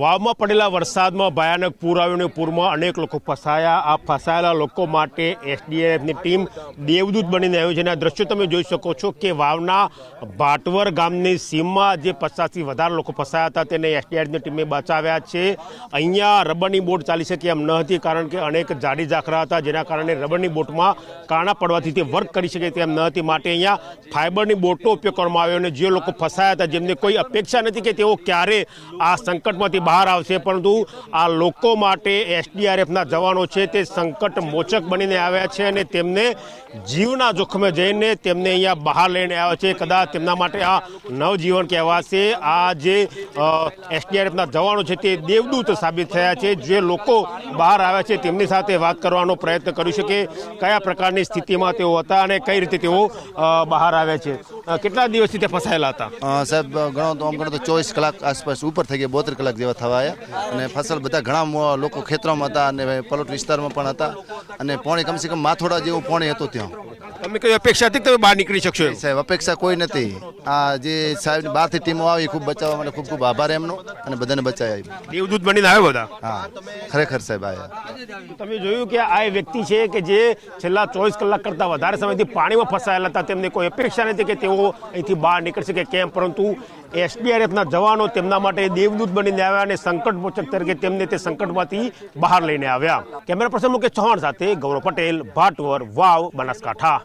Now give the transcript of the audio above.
વાવમાં પડેલા વરસાદમાં ભયાનક પૂર આવ્યું પૂરમાં અનેક લોકો ફસાયા. આ ફસાયેલા લોકો માટે એસડીએફની ટીમ દેવદૂત બનીને આવ્યું છે. અને આ દ્રશ્યો તમે જોઈ શકો છો કે વાવના ભાટવર ગામની સીમમાં જે પચાસથી વધારે લોકો ફસાયા હતા, તેને એસડીએફની ટીમે બચાવ્યા છે. અહીંયા રબરની બોટ ચાલી શકે એમ ન હતી, કારણ કે અનેક જાડી ઝાખરા હતા, જેના કારણે રબરની બોટમાં કાણા પડવાથી તે વર્ક કરી શકે તેમ ન હતી. માટે અહીંયા ફાઇબરની બોટનો ઉપયોગ કરવામાં આવ્યો અને જે લોકો ફસાયા હતા, જેમને કોઈ અપેક્ષા નથી કે તેઓ ક્યારે આ સંકટમાંથી બહાર આવશે, પરંતુ આ લોકો માટે એસડીઆરએફના જવાનો છે તે સંકટ મોચક બનીને આવ્યા છે અને તેમને જીવના જોખમે જઈને તેમને અહીંયા બહાર લઈને આવ્યા છે. કદાચ તેમના માટે આ નવજીવન કહેવાશે. આ જે એસડીઆરએફના જવાનો છે તે દેવદૂત સાબિત થયા છે. જે લોકો બહાર આવ્યા છે તેમની સાથે વાત કરવાનો પ્રયત્ન કરી શકે કયા પ્રકારની સ્થિતિમાં તેઓ હતા અને કઈ રીતે તેઓ બહાર આવ્યા છે. કેટલા દિવસથી તે ફસાયેલા હતા? સાહેબ, ગણો તો આમ ઘણો તો ચોવીસ કલાક આસપાસ ઉપર થઈ ગયા બોતેર કલાક જેવા થવા આવ્યા અને ફસલ બધા ઘણા લોકો ખેતરોમાં હતા અને પલોટ વિસ્તારમાં પણ હતા અને પોણી કમસે કમ માથોડા જેવું પોણી હતું ત્યાં. તમે કઈ અપેક્ષા હતી તમે બહાર નીકળી શકશો સાહેબ અપેક્ષા કોઈ નથી. આ જે સાહેબ બહારથી ટીમો આવી ખૂબ બચાવવા માટે ખૂબ ખૂબ આભાર એમનો અને બધાને બચાવ્યા દેવદૂત બનીને આવ્યો બધા? હા ખરેખર સાહેબ આવ્યા તમે જોયું કે આ વ્યક્તિ છે કે જે છેલ્લા ચોવીસ કલાક કરતાં વધારે સમયથી પાણીમાં ફસાયેલા હતા તેમને કોઈ અપેક્ષા નથી કે તેઓ અહીંથી બહાર નીકળી શકે કેમ પરંતુ એસડીઆરએફના જવાનો તેમના માટે દેવદૂત બનીને આવ્યા અને સંકટ મોચક તરીકે તેમને તે સંકટમાંથી બહાર લઈને આવ્યા. કેમેરા પર્સન મુકેશ ચૌહાણ સાથે ગૌરવ પટેલ ભાટવર વાવ બનાસકાંઠા.